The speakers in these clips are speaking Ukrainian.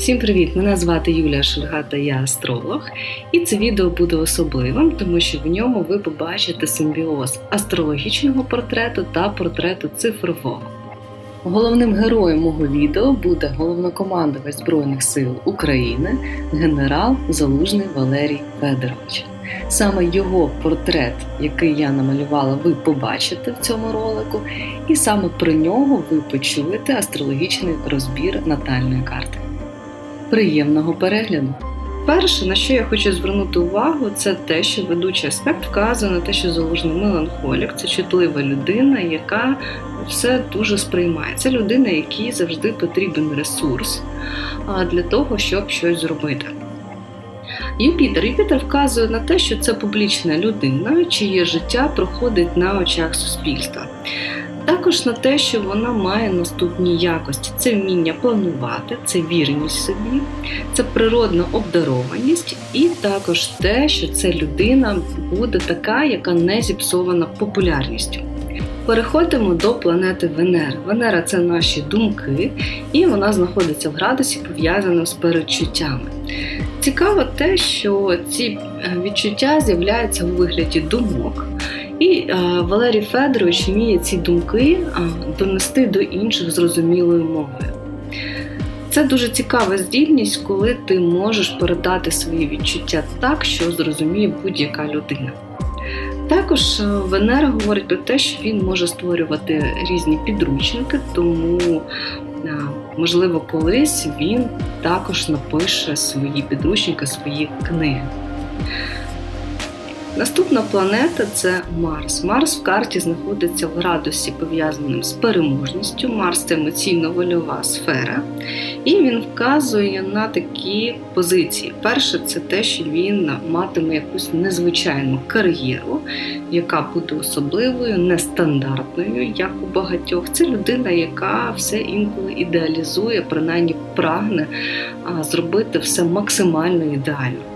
Всім привіт! Мене звати Юлія Шульгата, я астролог, і це відео буде особливим, тому що в ньому ви побачите симбіоз астрологічного портрету та портрету цифрового. Головним героєм мого відео буде головнокомандувач Збройних сил України генерал Залужний Валерій Федорович. Саме його портрет, який я намалювала, ви побачите в цьому ролику, і саме про нього ви почуєте астрологічний розбір натальної карти. Приємного перегляду! Перше, на що я хочу звернути увагу, це те, що ведучий аспект вказує на те, що залужний меланхолік це чутлива людина, яка все дуже сприймає. Це людина, якій завжди потрібен ресурс для того, щоб щось зробити. Юпітер. Юпітер вказує на те, що це публічна людина, чиє життя проходить на очах суспільства. Також на те, що вона має наступні якості: це вміння планувати, це вірність собі, це природна обдарованість, і також те, що це людина буде така, яка не зіпсована популярністю. Переходимо до планети Венера. Венера це наші думки, і вона знаходиться в градусі, пов'язаному з передчуттями. Цікаво те, що ці відчуття з'являються у вигляді думок. І Валерій Федорович вміє ці думки донести до інших зрозумілою мовою. Це дуже цікава здібність, коли ти можеш передати свої відчуття так, що зрозуміє будь-яка людина. Також Венера говорить про те, що він може створювати різні підручники, тому, можливо, колись він також напише свої підручники, свої книги. Наступна планета це Марс. Марс в карті знаходиться в градусі, пов'язаним з переможністю. Марс це емоційно-вольова сфера, і він вказує на такі позиції. Перше, це те, що він матиме якусь незвичайну кар'єру, яка буде особливою, нестандартною, як у багатьох. Це людина, яка все інколи ідеалізує, принаймні прагне зробити все максимально ідеально.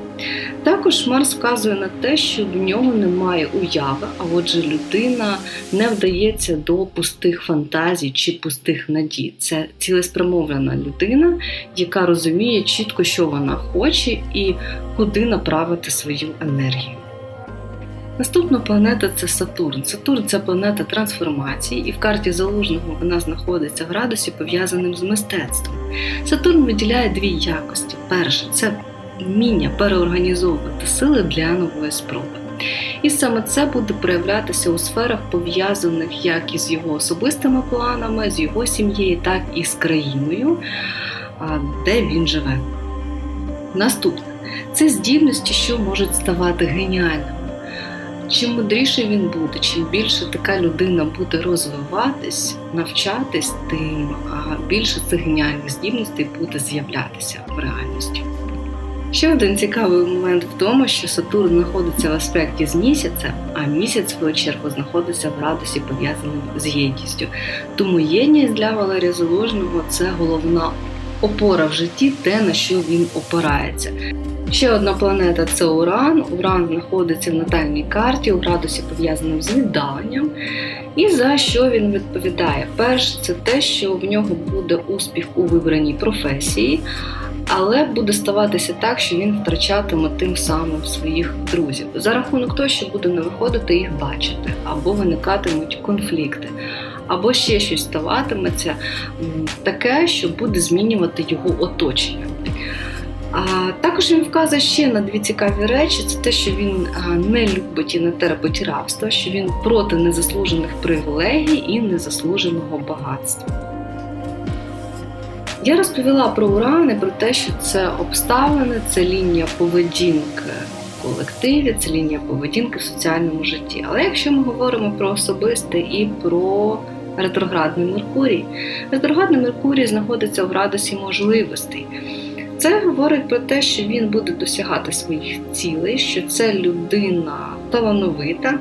Також Марс вказує на те, що в нього немає уяви, а отже, людина не вдається до пустих фантазій чи пустих надій. Це цілеспрямована людина, яка розуміє чітко, що вона хоче і куди направити свою енергію. Наступна планета це Сатурн. Сатурн це планета трансформації, і в карті залужного вона знаходиться в градусі, пов'язаним з мистецтвом. Сатурн виділяє дві якості. Перше це вміння переорганізовувати сили для нової спроби. І саме це буде проявлятися у сферах, пов'язаних як із його особистими планами, з його сім'єю, так і з країною, де він живе. Наступне це здібності, що можуть ставати геніальними. Чим мудріше він буде, чим більше така людина буде розвиватись, навчатись, тим більше цих геніальних здібностей буде з'являтися в реальності. Ще один цікавий момент в тому, що Сатурн знаходиться в аспекті з місяцем, а місяць, в свою чергу, знаходиться в градусі, пов'язаним з єдністю. Тому єдність для Валерія Залужного це головна опора в житті, те, на що він опирається. Ще одна планета це Уран. Уран знаходиться в натальній карті у градусі, пов'язаним з віддаленням. І за що він відповідає? Перше, це те, що в нього буде успіх у вибраній професії але буде ставатися так, що він втрачатиме тим самим своїх друзів за рахунок того, що буде не виходити їх бачити, або виникатимуть конфлікти, або ще щось ставатиметься таке, що буде змінювати його оточення. А також він вказує ще на дві цікаві речі: це те, що він не любить і не терпить рабства, що він проти незаслужених привілегій і незаслуженого багатства. Я розповіла про уран і про те, що це обставини, це лінія поведінки в колективі, це лінія поведінки в соціальному житті. Але якщо ми говоримо про особисте і про ретроградний Меркурій, ретроградний Меркурій знаходиться в градусі можливостей. Це говорить про те, що він буде досягати своїх цілей, що це людина талановита,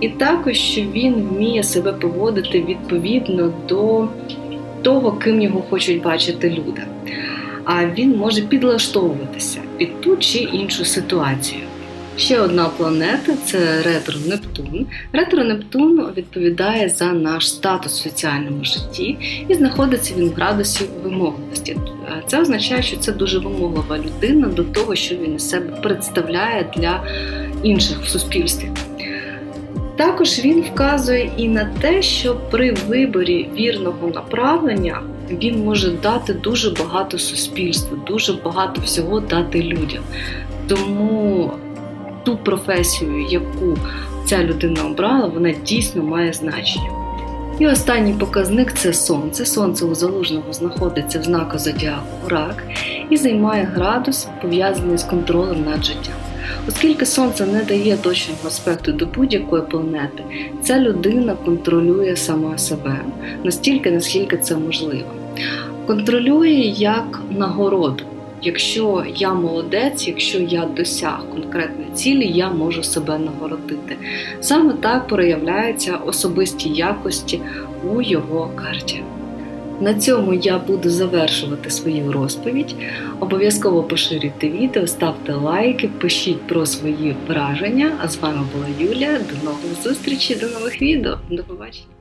і також що він вміє себе поводити відповідно до того, ким його хочуть бачити люди. А він може підлаштовуватися під ту чи іншу ситуацію. Ще одна планета це ретро Нептун. Ретро Нептун відповідає за наш статус в соціальному житті і знаходиться він в градусі вимогливості. Це означає, що це дуже вимоглива людина до того, що він із себе представляє для інших в суспільстві. Також він вказує і на те, що при виборі вірного направлення він може дати дуже багато суспільству, дуже багато всього дати людям. Тому ту професію, яку ця людина обрала, вона дійсно має значення. І останній показник це сонце. Сонце у залужного знаходиться в знаку зодіаку рак і займає градус, пов'язаний з контролем над життям. Оскільки сонце не дає точного аспекту до будь-якої планети, ця людина контролює сама себе настільки, наскільки це можливо. Контролює як нагороду. Якщо я молодець, якщо я досяг конкретної цілі, я можу себе нагородити. Саме так проявляються особисті якості у його карті. На цьому я буду завершувати свою розповідь. Обов'язково поширюйте відео, ставте лайки, пишіть про свої враження. А з вами була Юля. До нових зустрічей, до нових відео. До побачення!